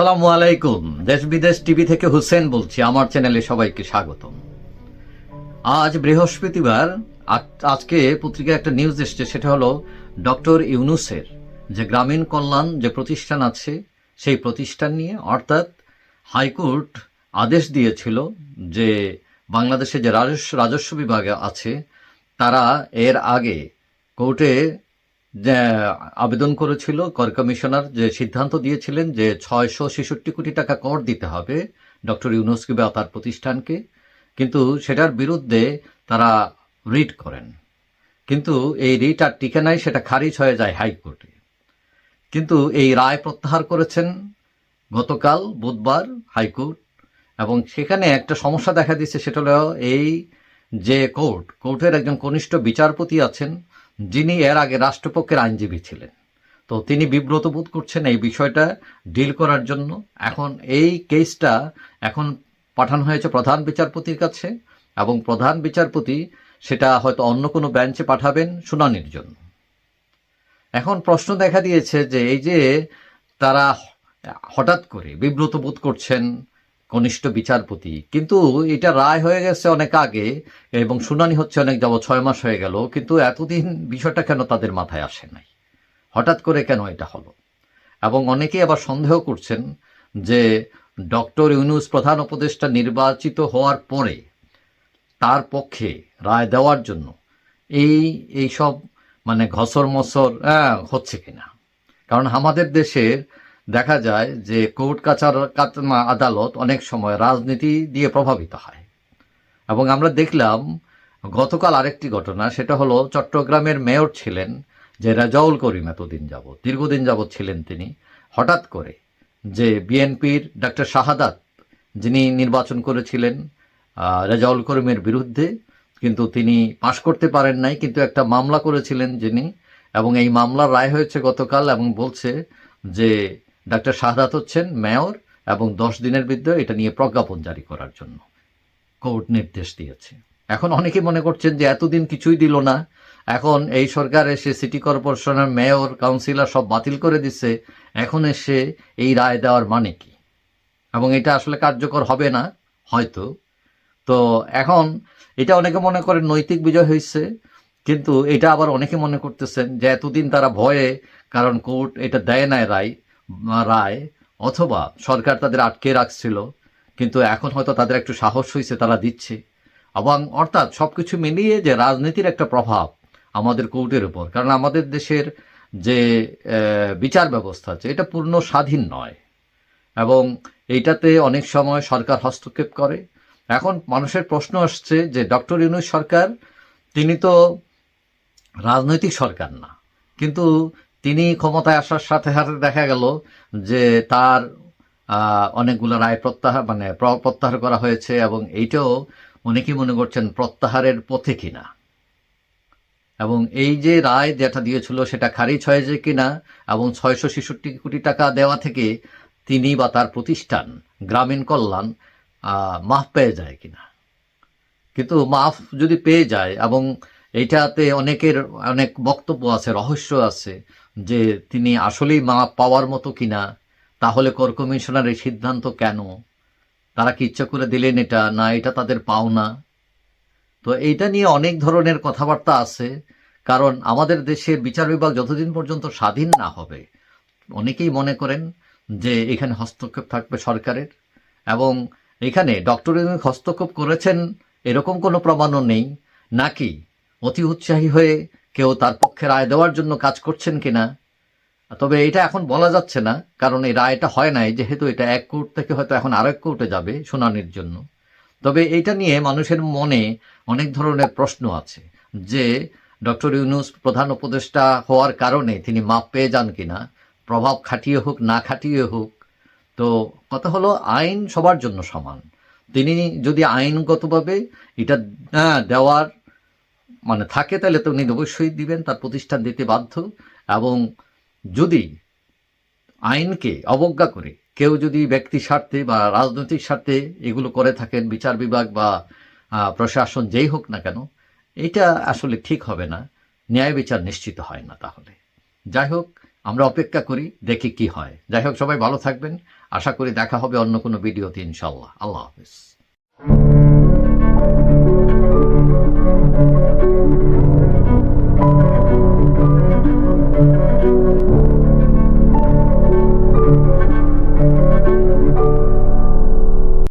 আসসালামু আলাইকুম। দেশ বিদেশ টিভি থেকে হুসেন বলছি, আমার চ্যানেলে সবাইকে স্বাগতম। আজ বৃহস্পতিবার, আজ- আজকে পত্রিকায় একটা নিউজ এসছে, সেটা হলো ডক্টর ইউনুসের যে গ্রামীণ কল্যাণ যে প্রতিষ্ঠান আছে, সেই প্রতিষ্ঠান নিয়ে অর্থাৎ হাইকোর্ট আদেশ দিয়েছিল যে বাংলাদেশে যে রাজস্ব রাজস্ব বিভাগ আছে, তারা এর আগে কোর্টে আবেদন করেছিল কর কমিশনার, যে সিদ্ধান্ত দিয়েছিলেন যে ছয়শো ছেষট্টি কোটি টাকা কর দিতে হবে ডক্টর ইউনুসকে বা তার প্রতিষ্ঠানকে। কিন্তু সেটার বিরুদ্ধে তারা রিট করেন। কিন্তু এই রিট আর টিকে নাই, সেটা খারিজ হয়ে যায় হাইকোর্টে। কিন্তু এই রায় প্রত্যাহার করেছেন গতকাল বুধবার হাইকোর্ট, এবং সেখানে একটা সমস্যা দেখা দিচ্ছে সেটা হলো এই যে কোর্ট, কোর্টের একজন কনিষ্ঠ বিচারপতি আছেন যিনি এর আগে রাষ্ট্রপক্ষের আইনজীবী ছিলেন। তো তিনি বিব্রত বোধ করছেন এই বিষয়টা ডিল করার জন্য। এখন এই কেসটা এখন পাঠানো হয়েছে প্রধান বিচারপতির কাছে এবং প্রধান বিচারপতি সেটা হয়তো অন্য কোনো বেঞ্চে পাঠাবেন শুনানির জন্য। এখন প্রশ্ন দেখা দিয়েছে যে এই যে তারা হঠাৎ করে বিব্রত বোধ করছেন কনিষ্ঠ বিচারপতি। কিন্তু এটা রায় হয়ে গেছে অনেক আগে এবং শুনানি হচ্ছে অনেক যাব ছয় মাস হয়ে গেল কিন্তু এতদিন বিষয়টা কেন তাদের মাথায় আসে নাই? হঠাৎ করে কেন এটা হলো? এবং অনেকেই আবার সন্দেহ করছেন যে ডক্টর ইউনুস প্রধান উপদেষ্টা নির্বাচিত হওয়ার পরে তার পক্ষে রায় দেওয়ার জন্য এই এই সব মানে ঘসর মসর হ্যাঁ, হচ্ছে কিনা? কারণ আমাদের দেশের দেখা যায় যে কোর্ট কাছার আদালত অনেক সময় রাজনীতি দিয়ে প্রভাবিত হয়। এবং আমরা দেখলাম গতকাল আরেকটি ঘটনা, সেটা হলো চট্টগ্রামের মেয়র ছিলেন যে রাজাউল করিম এতদিন যাবৎ, দীর্ঘদিন যাবৎ ছিলেন তিনি। হঠাৎ করে যে বিএনপির ডাক্তার শাহাদাত যিনি নির্বাচন করেছিলেন রেজাউল করিমের বিরুদ্ধে, কিন্তু তিনি পাশ করতে পারেন নাই, কিন্তু একটা মামলা করেছিলেন যিনি। এবং এই মামলার রায় হয়েছে গতকাল এবং বলছে যে ডাক্তার শাহাদাত হচ্ছেন মেয়র, এবং দশ দিনের বিরুদ্ধে এটা নিয়ে প্রজ্ঞাপন জারি করার জন্য। কোর্ট নির্দেশ দিয়েছে। এখন অনেকে মনে করছেন যে এতদিন কিছুই দিল না। এখন এই সরকার এসে সিটি কর্পোরেশনের মেয়র, কাউন্সিলর সব বাতিল করে দিচ্ছে এখন এসে এই রায় দেওয়ার মানে কি? এবং এটা আসলে কার্যকর হবে না, হয়তো। তো এখন এটা অনেকে মনে করেন নৈতিক বিজয় হয়েছে কিন্তু এটা আবার অনেকে মনে করতেছেন যে এতদিন তারা ভয়ে, কারণ কোর্ট এটা দেয় না রায়। রায় অথবা সরকার তাদের আটকে রাখছিল, কিন্তু এখন হয়তো তাদের একটু সাহস হয়েছে তারা দিচ্ছে। এবং অর্থাৎ সব কিছু মিলিয়ে যে রাজনীতির একটা প্রভাব আমাদের কোর্টের উপর, কারণ আমাদের দেশের যে বিচার ব্যবস্থা আছে, এটা পূর্ণ স্বাধীন নয়। এবং এইটাতে অনেক সময় সরকার হস্তক্ষেপ করে। এখন মানুষের প্রশ্ন আসছে যে, ডক্টর ইউনুস সরকার, তিনি তো রাজনৈতিক সরকার না, কিন্তু তিনি ক্ষমতায় আসার সাথে সাথে দেখা গেল যে তার অনেকগুলো রায় প্রত্যাহার মানে প্র- প্রত্যাহার করা হয়েছে এবং এইটাও অনেকেই মনে করছেন প্রত্যাহারের পথে কিনা? এবং এই যে রায় যেটা দিয়েছিল সেটা খারিজ হয়েছে কিনা এবং ছয়শো ছেষট্টি কোটি টাকা দেওয়া থেকে তিনি বা তার প্রতিষ্ঠান গ্রামীণ কল্যাণ মাফ পেয়ে যায় কিনা? কিন্তু মাফ যদি পেয়ে যায় এবং এইটাতে অনেকের, অনেক বক্তব্য আছে, রহস্য আছে যে তিনি আসলেই মাফ পাওয়ার মতো কিনা, তাহলে কর কমিশনার এই সিদ্ধান্ত কেন? তারা কি ইচ্ছা করে দিলেন এটা? না, এটা তাদের পাওনা। তো এইটা নিয়ে অনেক ধরনের কথাবার্তা আছে, কারণ আমাদের দেশের বিচার বিভাগ যতদিন পর্যন্ত স্বাধীন না হবে, অনেকেই মনে করেন যে এখানে হস্তক্ষেপ থাকবে সরকারের, এবং এখানে ডক্টর হস্তক্ষেপ করেছেন, এরকম কোনো প্রমাণও নেই। নাকি অতি উৎসাহী হয়ে কেউ তার পক্ষে রায় দেওয়ার জন্য কাজ করছেন কিনা? তবে এটা এখন বলা যাচ্ছে না, কারণ এই রায়টা হয় নাই, যেহেতু এটা এক কোর্ট থেকে হয়তো এখন আরেক কোর্টে যাবে শুনানির জন্য। তবে এটা নিয়ে মানুষের মনে অনেক ধরনের প্রশ্ন আছে, যে ডক্টর ইউনুস প্রধান উপদেষ্টা হওয়ার কারণে তিনি মাপ পেয়ে যান কিনা, প্রভাব খাটিয়ে হোক, না খাটিয়ে হোক। তো কথা হলো, আইন সবার জন্য সমান। তিনি যদি আইনগতভাবে এটা দেওয়ার মানে থাকে তাহলে তো উনি অবশ্যই দিবেন, তার প্রতিষ্ঠান দিতে বাধ্য। এবং যদি আইনকে অবজ্ঞা করে, কেউ যদি ব্যক্তি স্বার্থে বা রাজনৈতিক স্বার্থে এগুলো করে থাকেন, বিচার বিভাগ বা প্রশাসন যেই হোক না কেন, এটা আসলে ঠিক হবে না, ন্যায় বিচার নিশ্চিত হয় না তাহলে। যাই হোক, আমরা অপেক্ষা করি, দেখি কি হয়। যাই হোক, সবাই ভালো থাকবেন। আশা করি দেখা হবে অন্য কোনো ভিডিওতে ইনশাল্লাহ আল্লাহ হাফিজ।